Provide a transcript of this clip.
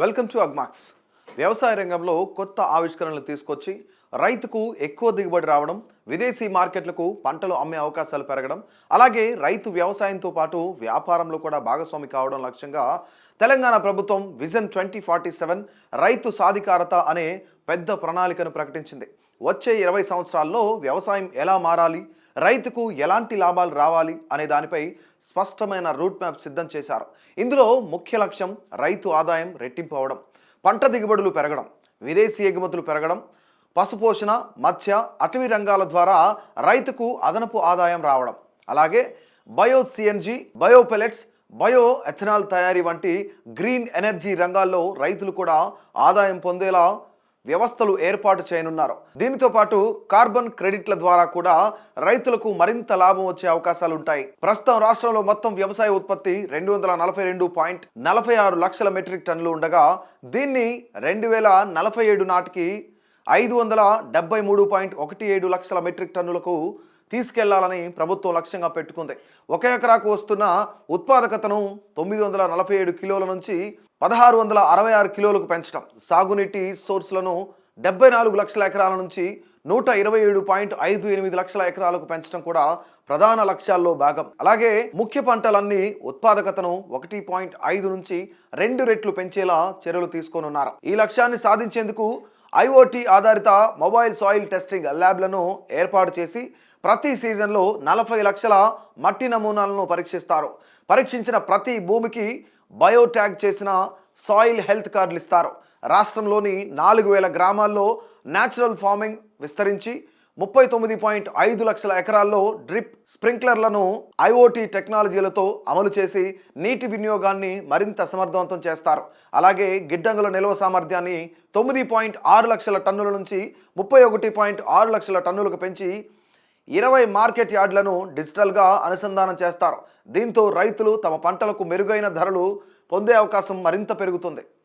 Welcome to Agmax. వ్యవసాయ రంగంలో కొత్త ఆవిష్కరణలు తీసుకొచ్చి రైతుకు ఎక్కువ దిగుబడి రావడం విదేశీ మార్కెట్లకు పంటలు అమ్మే అవకాశాలు పెరగడం అలాగే రైతు వ్యవసాయంతో పాటు వ్యాపారంలో కూడా భాగస్వామి కావడం లక్ష్యంగా తెలంగాణ ప్రభుత్వం విజన్ ట్వంటీ ఫార్టీ సెవెన్ రైతు సాధికారత అనే పెద్ద ప్రణాళికను ప్రకటించింది. వచ్చే ఇరవై సంవత్సరాల్లో వ్యవసాయం ఎలా మారాలి? రైతుకు ఎలాంటి లాభాలు రావాలి? అనే దానిపై స్పష్టమైన రూట్ మ్యాప్ సిద్ధం చేశారు. ఇందులో ముఖ్య లక్ష్యం రైతు ఆదాయం రెట్టింపు అవడం పంట దిగుబడులు పెరగడం విదేశీ ఎగుమతులు పెరగడం పశుపోషణ మత్స్య అటవీ రంగాల ద్వారా రైతుకు అదనపు ఆదాయం రావడం. అలాగే bio CNG bio pellets bio ethanol తయారీ వంటి గ్రీన్ ఎనర్జీ రంగాల్లో రైతులు కూడా ఆదాయం పొందేలా వ్యవస్థలు ఏర్పాటు చేయనున్నారు. దీనితో పాటు కార్బన్ క్రెడిట్ల ద్వారా కూడా రైతులకు మరింత లాభం వచ్చే అవకాశాలు ఉంటాయి ప్రస్తుతం రాష్ట్రంలో మొత్తం వ్యవసాయ ఉత్పత్తి రెండు వందల నలభై రెండు పాయింట్ నలభై ఆరు లక్షల మెట్రిక్ టన్నులు ఉండగా దీన్ని రెండు వేల నలభై ఏడు నాటికి ఐదు వందల డెబ్బై మూడు పాయింట్ ఒకటి ఏడు లక్షల మెట్రిక్ టన్నులకు తీసుకెళ్ళాలని ప్రభుత్వం లక్ష్యంగా పెట్టుకుంది. ఒక ఎకరాకు వస్తున్న ఉత్పాదకతను తొమ్మిది వందల నలభై ఏడు కిలోల నుంచి పదహారు వందల అరవై ఆరు కిలోలకు పెంచడం. సాగునీటి సోర్సులను డెబ్బై నాలుగు లక్షల ఎకరాల నుంచి నూట ఇరవై ఏడు పాయింట్ ఐదు ఎనిమిది లక్షల ఎకరాలకు పెంచడం కూడా ప్రధాన లక్ష్యాల్లో భాగం. అలాగే ముఖ్య పంటలన్నీ ఉత్పాదకతను ఒకటి పాయింట్ ఐదు నుంచి రెండు రెట్లు పెంచేలా చర్యలు తీసుకోనున్నారు. ఈ లక్ష్యాన్ని సాధించేందుకు ఐఓటీ ఆధారిత మొబైల్ సాయిల్ టెస్టింగ్ ల్యాబ్లను ఏర్పాటు చేసి ప్రతి సీజన్లో నలభై లక్షల మట్టి నమూనాలను పరీక్షిస్తారు. పరీక్షించిన ప్రతి భూమికి బయోట్యాగ్ చేసిన సాయిల్ హెల్త్ కార్డులు ఇస్తారు. రాష్ట్రంలోని నాలుగు వేల గ్రామాల్లో న్యాచురల్ ఫార్మింగ్ విస్తరించి ముప్పై తొమ్మిది పాయింట్ ఐదు లక్షల ఎకరాల్లో డ్రిప్ స్ప్రింక్లర్లను ఐఓటీ టెక్నాలజీలతో అమలు చేసి నీటి వినియోగాన్ని మరింత సమర్థవంతం చేస్తారు. అలాగే గిడ్డంగుల నిల్వ సామర్థ్యాన్ని తొమ్మిది పాయింట్ ఆరు లక్షల టన్నుల నుంచి ముప్పై ఒకటి పాయింట్ ఆరు లక్షల టన్నులకు పెంచి ఇరవై మార్కెట్ యార్డులను డిజిటల్గా అనుసంధానం చేస్తారు. దీంతో రైతులు తమ పంటలకు మెరుగైన ధరలు పొందే అవకాశం మరింత పెరుగుతుంది.